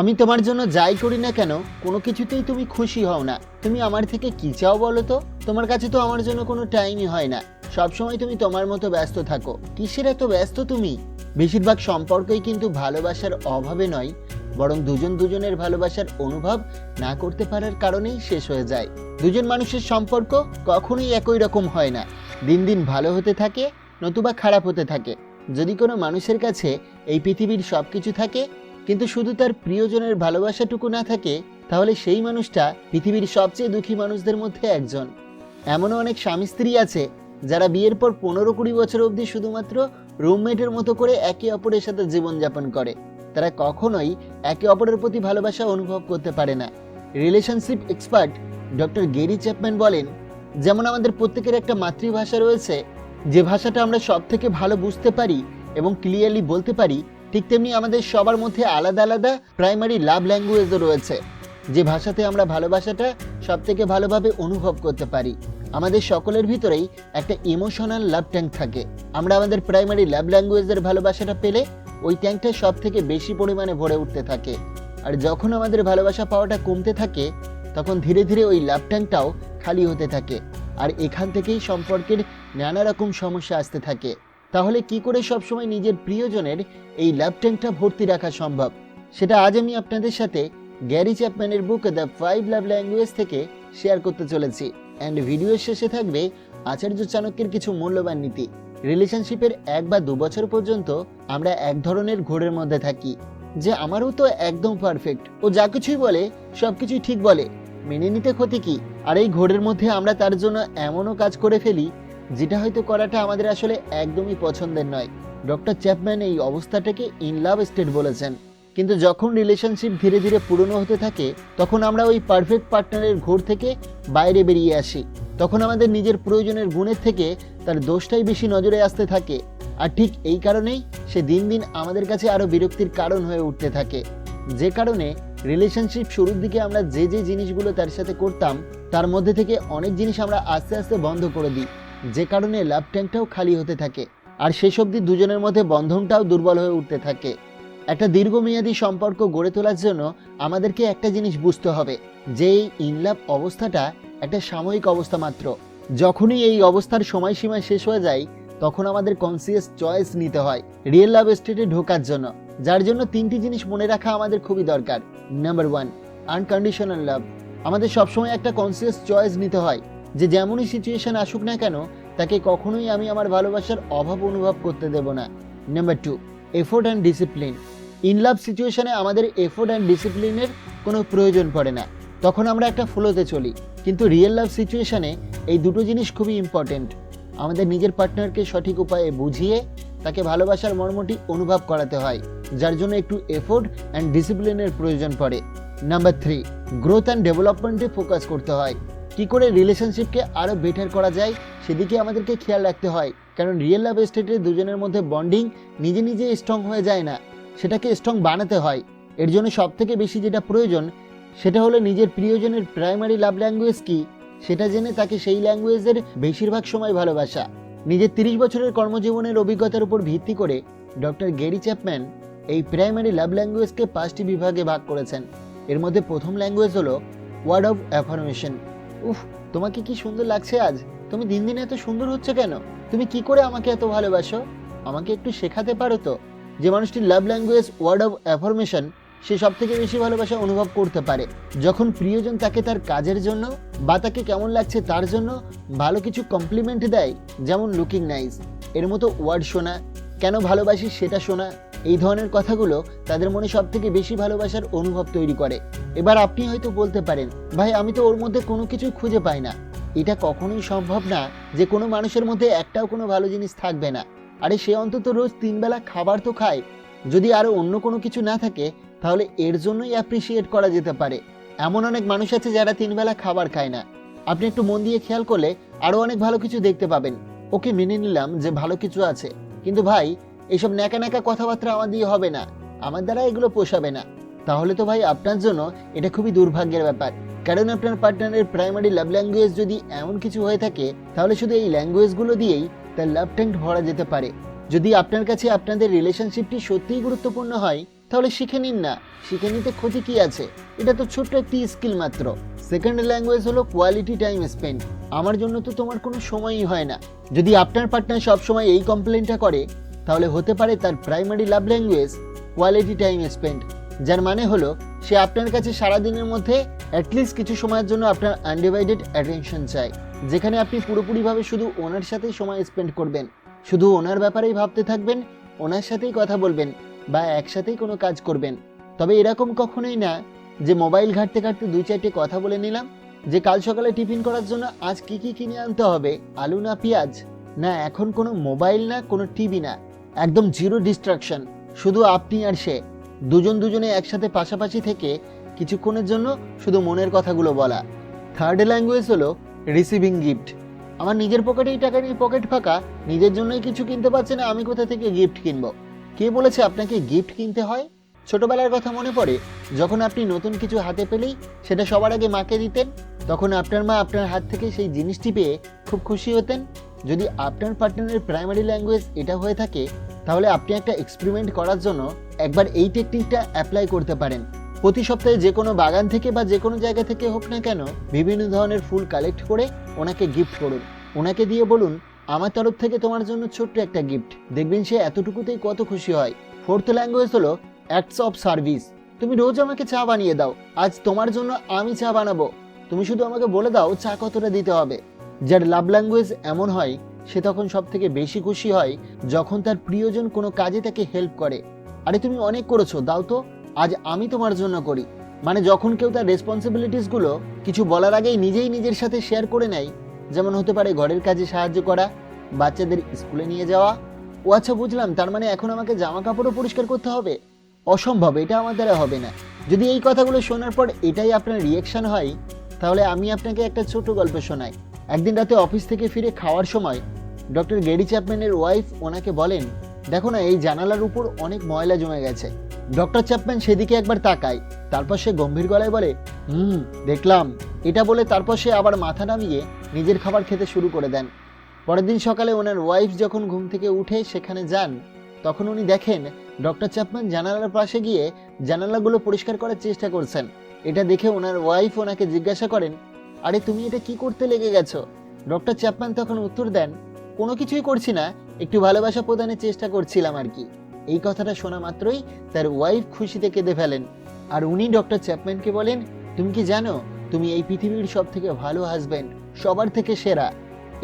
আমি তোমার জন্য যাই করি না কেন, কোনো কিছুতেই তুমি খুশি হও না। তুমি আমার থেকে কি চাও বলো তো? তোমার কাছে তো আমার জন্য কোনো টাইমই হয় না। সবসময় তুমি তোমার মতো ব্যস্ত থাকো। কিসের এত ব্যস্ত তুমি? বেশিরভাগ সম্পর্কই কিন্তু ভালোবাসার অভাবে নয়, বরং দুজন দুজনের ভালোবাসার অনুভব না করতে পারার কারণেই শেষ হয়ে যায়। দুজন মানুষের সম্পর্ক কখনোই একই রকম হয় না। দিন দিন ভালো হতে থাকে, নতুবা খারাপ হতে থাকে। যদি কোনো মানুষের কাছে এই পৃথিবীর সব কিছু থাকে কিন্তু শুধু তার প্রিয়জনের ভালোবাসাটুকু না থাকে, তাহলে সেই মানুষটা পৃথিবীর সবচেয়ে দুঃখী মানুষদের মধ্যে একজন। এমনও অনেক স্বামী স্ত্রী আছে, যারা বিয়ের পর পনেরো কুড়ি বছর অবধি শুধুমাত্র রুমমেটের মতো করে একে অপরের সাথে জীবনযাপন করে। তারা কখনোই একে অপরের প্রতি ভালোবাসা অনুভব করতে পারে না। Relationship expert doctor Gary Chapman বলেন, যেমন আমাদের প্রত্যেকের একটা মাতৃভাষা রয়েছে, যে ভাষাটা আমরা সব থেকে ভালো বুঝতে পারি এবং ক্লিয়ারলি বলতে পারি ঠিক তেমনি আমাদের সবার মধ্যে আলাদা আলাদা প্রাইমারি লাভ ল্যাঙ্গুয়েজও রয়েছে। যে ভাষাতে আমরা ভালোবাসাটা সব থেকে ভালোভাবে অনুভব করতে পারি। আমাদের সকলের ভিতরেই একটা ইমোশনাল লাভ ট্যাঙ্ক থাকে। আমরা আমাদের প্রাইমারি লাভ ল্যাঙ্গুয়েজের ভালোবাসাটা পেলে ওই ট্যাঙ্কটা সব থেকে বেশি পরিমাণে ভরে উঠতে থাকে। আর যখন আমাদের ভালোবাসা পাওয়াটা কমতে থাকে, তখন ধীরে ধীরে ওই লাভ ট্যাঙ্কটাও খালি হতে থাকে। আর এখান থেকেই সম্পর্কের নানা রকম সমস্যা আসতে থাকে। তাহলে কি করে সবসময় নিজের প্রিয়জনের এই লাভ ট্যাঙ্কটা ভর্তি রাখা সম্ভব? সেটা আজ আমি আপনাদের সাথে Gary চ্যাপম্যানের book the five love language থেকে শেয়ার করতে চলেছি। অ্যান্ড ভিডিওর শেষে থাকবে আচার্য চাণক্যের কিছু মূল্যবান নীতি। রিলেশনশিপের এক বা দু বছর পর্যন্ত আমরা এক ধরনের ঘোরের মধ্যে থাকি, যে আমারও তো একদম পারফেক্ট ও যা কিছুই বলে, সব কিছুই ঠিক বলে। মেনে নিতে ক্ষতি কি? আর এই ঘোরের মধ্যে আমরা তার জন্য এমনও কাজ করে ফেলি যেটা হয়তো করাটা আমাদের আসলে একদমই পছন্দের নয়। ডক্টর চ্যাপম্যান এই অবস্থাটাকে ইন লাভ স্টেট বলেছেন। কিন্তু যখন রিলেশনশিপ ধীরে ধীরে পুরনো হতে থাকে, তখন আমরা ওই পারফেক্ট পার্টনারের ঘোর থেকে বাইরে বেরিয়ে আসি। তখন আমাদের নিজের প্রয়োজনের গুণের থেকে তার দোষটাই বেশি নজরে আসতে থাকে। আর ঠিক এই কারণেই সে দিন দিন আমাদের কাছে আরও বিরক্তির কারণ হয়ে উঠতে থাকে। যে কারণে রিলেশনশিপ শুরুর দিকে আমরা যে যে জিনিসগুলো তার সাথে করতাম, তার মধ্যে থেকে অনেক জিনিস আমরা আস্তে আস্তে বন্ধ করে দিই। যে কারণে লাভ ট্যাঙ্কটাও খালি হতে থাকে। আর শেষ অবধি দুজনের মধ্যে বন্ধনটাও দুর্বল হয়ে উঠতে থাকে। একটা দীর্ঘমেয়াদী সম্পর্ক গড়ে তোলার জন্য আমাদেরকে একটা জিনিস বুঝতে হবে, যে এই ইনলাভ অবস্থাটা একটা সাময়িক অবস্থা মাত্র। যখনই এই অবস্থার সময়সীমা শেষ হয়ে যায়, তখন আমাদের কনসিয়াস চয়েস নিতে হয় রিয়েল লাভ স্টেটে ঢোকার জন্য, যার জন্য তিনটি জিনিস মনে রাখা আমাদের খুবই দরকার। নাম্বার ওয়ান আনকন্ডিশনাল লাভ আমাদের সবসময় একটা কনসিয়াস চয়েস নিতে হয় যে যেমনই সিচুয়েশন আসুক না কেন, তাকে কখনোই আমি আমার ভালোবাসার অভাব অনুভব করতে দেব না। Number two effort and discipline in love সিচুয়েশনে আমাদের এফোর্ট অ্যান্ড ডিসিপ্লিনের কোনো প্রয়োজন পড়ে না। তখন আমরা একটা ফ্লোতে চলি। কিন্তু রিয়েল লাভ সিচুয়েশানে এই দুটো জিনিস খুবই ইম্পর্টেন্ট আমাদের নিজের পার্টনারকে সঠিক উপায়ে বুঝিয়ে তাকে ভালোবাসার মর্মটি অনুভব করাতে হয়, যার জন্য একটু এফোর্ট অ্যান্ড ডিসিপ্লিনের প্রয়োজন পড়ে। নাম্বার থ্রি গ্রোথ অ্যান্ড ডেভেলপমেন্টে ফোকাস করতে হয়। কি করে রিলেশনশিপকে আরও বেটার করা যায়, সেদিকে আমাদেরকে খেয়াল রাখতে হয়। কারণ রিয়েল লাভ স্টেটে দুজনের মধ্যে বন্ডিং নিজে নিজে স্ট্রং হয়ে যায় না, সেটাকে স্ট্রং বানাতে হয়। এর জন্য সব থেকে বেশি যেটা প্রয়োজন, সেটা হলো নিজের প্রিয়জনের প্রাইমারি লাভ ল্যাঙ্গুয়েজ কি, সেটা জেনে তাকে সেই ল্যাঙ্গুয়েজের বেশিরভাগ সময় ভালোবাসা। নিজের তিরিশ বছরের কর্মজীবনের অভিজ্ঞতার উপর ভিত্তি করে ডক্টর গেরি চ্যাপম্যান এই প্রাইমারি লাভ ল্যাঙ্গুয়েজকে পাঁচটি বিভাগে ভাগ করেছেন। এর মধ্যে প্রথম ল্যাঙ্গুয়েজ হলো ওয়ার্ড অফ অ্যাফার্মেশন উফ, তোমাকে কি সুন্দর লাগছে আজ? তুমি দিন দিন এত সুন্দর হচ্ছে কেন? তুমি কি করে আমাকে এত ভালোবাসো? আমাকে একটু শেখাতে পারো তো? যে মানুষটি love language word of affirmation সে সব থেকে বেশি ভালোবাসা অনুভব করতে পারে। যখন প্রিয়জন তাকে তার কাজের জন্য বা তাকে কেমন লাগছে তার জন্য ভালো কিছু কমপ্লিমেন্ট দেয়, যেমন লুকিং নাইস এর মতো ওয়ার্ড শোনা, কেন ভালোবাসি সেটা শোনা এই ধরনের কথাগুলো তাদের মনে সব থেকে বেশি ভালোবাসার অনুভব তৈরি করে। এবার আপনি হয়তো বলতে পারেন, ভাই, আমি তো ওর মধ্যে কোনো কিছু খুঁজে পাই না। এটা কখনোই সম্ভব না যে কোনো মানুষের মধ্যে একটাও কোনো ভালো জিনিস থাকবে না। আরে, সে অন্তত রোজ তিন বেলা খাবার তো খায়। যদি আরও অন্য কোনো কিছু না থাকে, তাহলে এর জন্যই অ্যাপ্রিসিয়েট করা যেতে পারে। এমন অনেক মানুষ আছে যারা তিন বেলা খাবার খায় না। আপনি একটু মন দিয়ে খেয়াল করলে আরও অনেক ভালো কিছু দেখতে পাবেন। ওকে মেনে নিলাম যে ভালো কিছু আছে। কিন্তু ভাই এসব ন্যাকা ন্যাকা কথাবার্তা আমার দিয়ে হবে না। আমার দ্বারা এগুলো পোষাবে না। তাহলে তো ভাই আপনার জন্য এটা খুবই দুর্ভাগ্যের ব্যাপার। কারণ আপনার পার্টনারের প্রাইমারি লাভ ল্যাঙ্গুয়েজ যদি এমন কিছু হয়ে থাকে, তাহলে শুধু এই ল্যাঙ্গুয়েজগুলো দিয়েই তার লাভ ট্যাঙ্ক ভরা যেতে পারে। যদি আপনার কাছে আপনাদের রিলেশনশিপটি সত্যিই গুরুত্বপূর্ণ হয়, তাহলে শিখে নিন না। শিখে নিতে ক্ষতি কি আছে? এটা তো ছোট্ট একটি স্কিল মাত্র। সেকেন্ড ল্যাঙ্গুয়েজ হলো কোয়ালিটি টাইম স্পেন্ড আমার জন্য তো তোমার কোনো সময়ই হয় না। যদি আপনার পার্টনার সবসময় এই কমপ্লেনটা করে তাহলে হতে পারে তার primary love language quality time spend যার মানে হলো সে আপনার কাছে সারাদিনের মধ্যে অ্যাটলিস্ট কিছু সময়ের জন্য আপনার আনডিভাইডেড অ্যাটেনশন চায়, যেখানে আপনি পুরোপুরিভাবে শুধু ওনার সাথেই সময় স্পেন্ড করবেন। শুধু ওনার ব্যাপারেই ভাবতে থাকবেন, ওনার সাথেই কথা বলবেন বা একসাথেই কোনো কাজ করবেন। তবে এরকম কখনোই না যে মোবাইল ঘাঁটতে ঘাঁটতে দুই চারটে কথা বলে নিলাম, যে কাল সকালে টিফিন করার জন্য আজ কি কি কিনে আনতে হবে, আলু না পেঁয়াজ? না, এখন কোনো মোবাইল না, কোনো টিভি না। একদম জিরো ডিস্ট্রাকশন, শুধু আপনি আর সে। দুজন দুজনে একসাথে পাশাপাশি থেকে কিছুক্ষণের জন্য শুধু মনের কথাগুলো বলা। থার্ড ল্যাঙ্গুয়েজ হলো রিসিভিং গিফট আমার নিজের পকেটেই টাকা নিয়ে পকেট ফাঁকা, নিজের জন্যই কিছু কিনতে পারছে না, আমি কোথা থেকে গিফট কিনবো? কে বলেছে আপনাকে গিফট কিনতে হয়? ছোটবেলার কথা মনে পড়ে, যখন আপনি নতুন কিছু হাতে পেলেই সেটা সবার আগে মাকে দিতেন, তখন আপনার মা আপনার হাত থেকে সেই জিনিসটি পেয়ে খুব খুশি হতেন। যদি আপনার পার্টনারের প্রাইমারি ল্যাঙ্গুয়েজ এটা হয়ে থাকে, তাহলে আপনি একটা এক্সপেরিমেন্ট করার জন্য একবার এই টেকনিকটা অ্যাপ্লাই করতে পারেন। প্রতি সপ্তাহে যে কোনো বাগান থেকে বা যে কোনো জায়গা থেকে হোক না কেন বিভিন্ন ধরনের ফুল কালেক্ট করে ওনাকে গিফট করুন। ওনাকে দিয়ে বলুন, আমার তরফ থেকে তোমার জন্য ছোট্ট একটা গিফট দেখবেন সে এতটুকুতেই কত খুশি হয়। ফোর্থ ল্যাঙ্গুয়েজ হলো অ্যাক্টস অফ সার্ভিস তুমি রোজ আমাকে চা বানিয়ে দাও। আজ তোমার জন্য আমি চা বানাবো। তুমি শুধু আমাকে বলে দাও চা কতটা দিতে হবে। যার লাভ ল্যাঙ্গুয়েজ এমন হয়, সে তখন সব থেকে বেশি খুশি হয় যখন তার প্রিয়জন কোনো কাজে তাকে হেল্প করে। আরে তুমি অনেক করেছ, দাও তো। আজ আমি তোমার জন্য করি। মানে যখন কেউ তার রেসপন্সিবিলিটিসগুলো কিছু বলার আগেই নিজেই নিজের সাথে শেয়ার করে নেয়, যেমন হতে পারে ঘরের কাজে সাহায্য করা, বাচ্চাদের স্কুলে নিয়ে যাওয়া। ও আচ্ছা বুঝলাম, তার মানে এখন আমাকে জামা কাপড়ও পরিষ্কার করতে হবে? অসম্ভব, এটা আমার দ্বারা হবে না। যদি এই কথাগুলো শোনার পর এটাই আপনার রিয়েকশন হয়, তাহলে আমি আপনাকে একটা ছোট গল্প শোনাই। একদিন রাতে অফিস থেকে ফিরে খাওয়ার সময় ডক্টর গেরি চ্যাপম্যানের ওয়াইফ ওনাকে বলেন, দেখো না, এই জানালার উপর অনেক ময়লা জমে গেছে। ডক্টর চ্যাপম্যান সেদিকে একবার তাকায়, তারপর সে গম্ভীর গলায় বলে, হুম, দেখলাম। এটা বলে তারপর সে আবার মাথা নামিয়ে নিজের খাবার খেতে শুরু করে দেন। পরের দিন সকালে ওনার ওয়াইফ যখন ঘুম থেকে উঠে সেখানে যান, তখন উনি দেখেন ডক্টর চ্যাপম্যান জানালার পাশে গিয়ে জানালাগুলো পরিষ্কার করার চেষ্টা করছেন। এটা দেখে ওনার ওয়াইফ ওনাকে জিজ্ঞাসা করেন আরে তুমি এটা কি করতে লেগে গেছো? ডক্টর চ্যাপম্যান তখন উত্তর দেন, কোনো কিছুই করছি না, একটু ভালোবাসা প্রদানের চেষ্টা করছিলাম আর কি। এই কথাটা শোনা মাত্রই তার ওয়াইফ খুশিতে কেঁদে ফেলেন। আর উনি ডক্টর চ্যাপম্যানকে বলেন, তুমি কি জানো, তুমি এই পৃথিবীর সব থেকে ভালো হাজব্যান্ড সবার থেকে সেরা।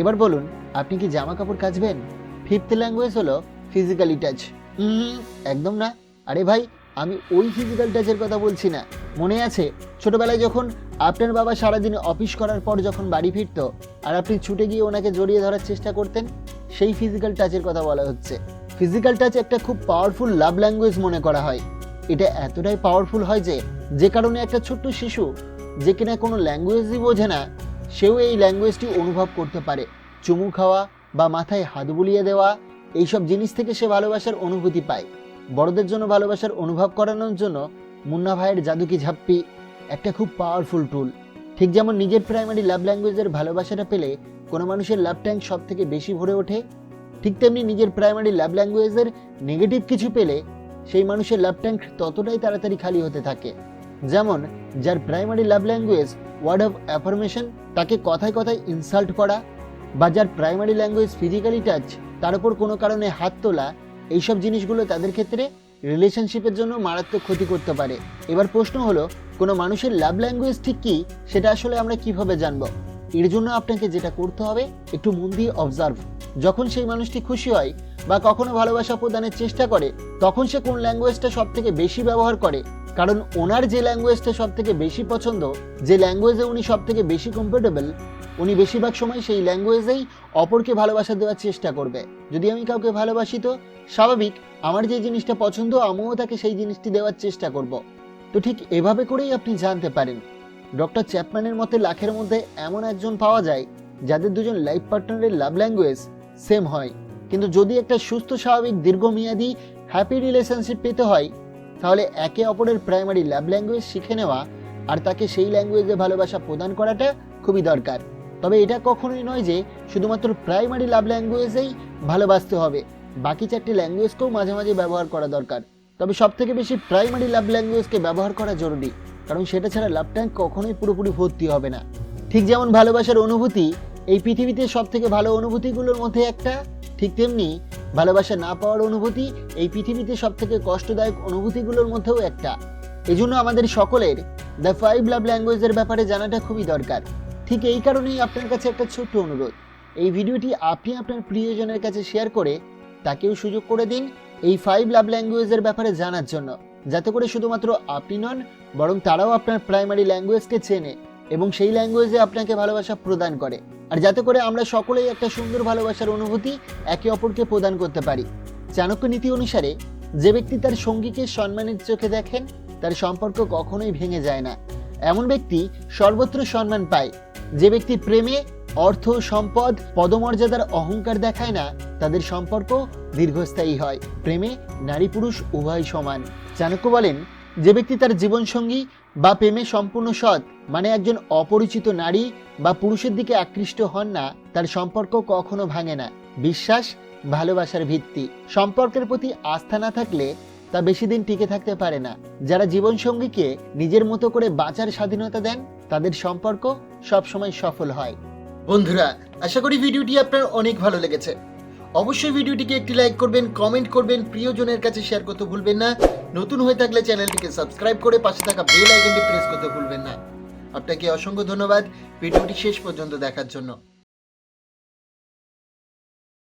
এবার বলুন, আপনি কি জামা কাপড় কাচবেন? ফিফথ ল্যাঙ্গুয়েজ হলো ফিজিক্যালি টাচ একদম না। আরে ভাই, আমি ওই ফিজিক্যাল টাচের কথা বলছি না। মনে আছে? ছোটবেলায় যখন আপনার বাবা সারাদিন অফিস করার পর যখন বাড়ি ফিরতো আর আপনি ছুটে গিয়ে ওনাকে জড়িয়ে ধরার চেষ্টা করতেন, সেই ফিজিক্যাল টাচের কথা বলা হচ্ছে। ফিজিক্যাল টাচ একটা খুব পাওয়ারফুল লাভ ল্যাঙ্গুয়েজ মনে করা হয়। এটা এতটাই পাওয়ারফুল হয় যে যে কারণে একটা ছোট্ট শিশু যে কিনা কোনো ল্যাঙ্গুয়েজই বোঝে না, সেও এই ল্যাঙ্গুয়েজটি অনুভব করতে পারে। চুমু খাওয়া বা মাথায় হাত বুলিয়ে দেওয়া, এইসব জিনিস থেকে সে ভালোবাসার অনুভূতি পায়। বড়দের জন্য ভালোবাসার অনুভব করানোর জন্য মুন্না ভাইয়ের জাদুকি ঝাপ্পি? একটা খুব পাওয়ারফুল টুল ঠিক যেমন নিজের প্রাইমারি লাভ ল্যাঙ্গুয়েজের ভালোবাসাটা পেলে কোনো মানুষের লাভ ট্যাঙ্ক সব থেকে বেশি ভরে ওঠে, ঠিক তেমনি নিজের প্রাইমারি লাভ ল্যাঙ্গুয়েজের নেগেটিভ কিছু পেলে সেই মানুষের লাভ ট্যাঙ্ক ততটাই তাড়াতাড়ি খালি হতে থাকে। যেমন, যার primary love language word of affirmation তাকে কথায় কথায় ইনসাল্ট করা, বা যার প্রাইমারি ল্যাঙ্গুয়েজ ফিজিক্যালি টাচ তার উপর কোনো কারণে হাত তোলা, এইসব জিনিসগুলো তাদের ক্ষেত্রে রিলেশনশিপের জন্য মারাত্মক ক্ষতি করতে পারে। এবার প্রশ্ন হলো, কোনো মানুষের লাভ ল্যাঙ্গুয়েজ ঠিক কি? সেটা আসলে আমরা কীভাবে জানব? এর জন্য আপনাকে যেটা করতে হবে, একটু মন দিয়ে অবজার্ভ যখন সেই মানুষটি খুশি হয় বা কখনো ভালোবাসা প্রদানের চেষ্টা করে, তখন সে কোন ল্যাঙ্গুয়েজটা সব থেকে বেশি ব্যবহার করে? কারণ ওনার যে ল্যাঙ্গুয়েজটা সব থেকে বেশি পছন্দ, যে ল্যাঙ্গুয়েজে উনি সব থেকে বেশি কমফোর্টেবল উনি বেশিরভাগ সময় সেই ল্যাঙ্গুয়েজেই অপরকে ভালোবাসা দেওয়ার চেষ্টা করবে। যদি আমি কাউকে ভালোবাসি তো, স্বাভাবিক আমার যে জিনিসটা পছন্দ, আমিও তাকে সেই জিনিসটি দেওয়ার চেষ্টা করব। তো ঠিক এভাবে করেই আপনি জানতে পারেন। ডক্টর চ্যাপম্যানের মতে লাখের মধ্যে এমন একজন পাওয়া যায়, যাদের দুজন লাইফ পার্টনারের লাভ ল্যাঙ্গুয়েজ সেম হয়। কিন্তু যদি একটা সুস্থ, স্বাভাবিক, দীর্ঘমেয়াদী হ্যাপি রিলেশনশিপ পেতে হয়, তাহলে একে অপরের প্রাইমারি লাভ ল্যাঙ্গুয়েজ শিখে নেওয়া আর তাকে সেই ল্যাঙ্গুয়েজে ভালোবাসা প্রদান করাটা খুবই দরকার। তবে এটা কখনোই নয় যে শুধুমাত্র প্রাইমারি লাভ ল্যাঙ্গুয়েজেই ভালোবাসতে হবে। বাকি চারটি ল্যাঙ্গুয়েজকেও মাঝে মাঝে ব্যবহার করা দরকার। তবে সব থেকে বেশি প্রাইমারি লাভ ল্যাঙ্গুয়েজকে ব্যবহার করা জরুরি, কারণ সেটা ছাড়া লাভ ট্যাঙ্ক কখনোই পুরোপুরি ভর্তি হবে না। ঠিক যেমন ভালোবাসার অনুভূতি, এই পৃথিবীতে সব থেকে ভালো অনুভূতিগুলোর মধ্যে একটা, ঠিক তেমনি ভালোবাসা না পাওয়ার অনুভূতি, এই পৃথিবীতে সব থেকে কষ্টদায়ক অনুভূতিগুলোর মধ্যেও একটা। এজন্য আমাদের সকলের দ্য ফাইভ লাভ ল্যাঙ্গুয়েজের ব্যাপারে জানাটা খুবই দরকার। ঠিক এই কারণেই আপনার কাছে একটা ছোট্ট অনুরোধ। এই ভিডিওটি আপনি আপনার প্রিয়জনের কাছে শেয়ার করে তাকেও সুযোগ করে দিন এই ফাইভ লাভ ল্যাঙ্গুয়েজের ব্যাপারে জানার জন্য। যাতে করে শুধুমাত্র আপনি নন, বরং তারাও আপনার প্রাইমারি ল্যাঙ্গুয়েজকে চেনে এবং সেই ল্যাঙ্গুয়েজে আপনাকে ভালোবাসা প্রদান করে। আর যাতে করে আমরা সকলেই একটা সুন্দর ভালোবাসার অনুভূতি একে অপরকে প্রদান করতে পারি। চাণক্য নীতি অনুসারে, যে ব্যক্তি তার সঙ্গীকে সম্মানের চোখে দেখেন, তার সম্পর্ক কখনোই ভেঙে যায় না। এমন ব্যক্তি সর্বত্র সম্মান পায়। যে ব্যক্তি প্রেমে অর্থ সম্পদ, পদমর্যাদার অহংকার দেখায় না, তাদের সম্পর্ক দীর্ঘস্থায়ী হয়। প্রেমে নারী পুরুষ উভয় সমান। চাণক্য বলেন, যে ব্যক্তি তার জীবনসঙ্গী বা প্রেমে সম্পূর্ণ সৎ মানে একজন অপরিচিত নারী বা পুরুষের দিকে আকৃষ্ট হন না, তার সম্পর্ক কখনো ভাঙে না। বিশ্বাস, ভালোবাসার ভিত্তি। সম্পর্কের প্রতি আস্থা না থাকলে তা বেশি দিন টিকে থাকতে পারে না। যারা জীবনসঙ্গীকে নিজের মতো করে বাঁচার স্বাধীনতা দেন, তাদের সম্পর্ক সবসময় সফল হয়। বন্ধুরা, আশা করি ভিডিওটি আপনার অনেক ভালো লেগেছে। অবশ্যই ভিডিওটিকে একটি লাইক করবেন, কমেন্ট করবেন, প্রিয়জনের কাছে শেয়ার করতে ভুলবেন না। নতুন হয়ে থাকলে চ্যানেলটিকে সাবস্ক্রাইব করে পাশে থাকা বেল আইকনটি প্রেস করতে ভুলবেন না। আপনাকে অসংখ্য ধন্যবাদ। ভিডিওটি শেষ পর্যন্ত দেখার জন্য।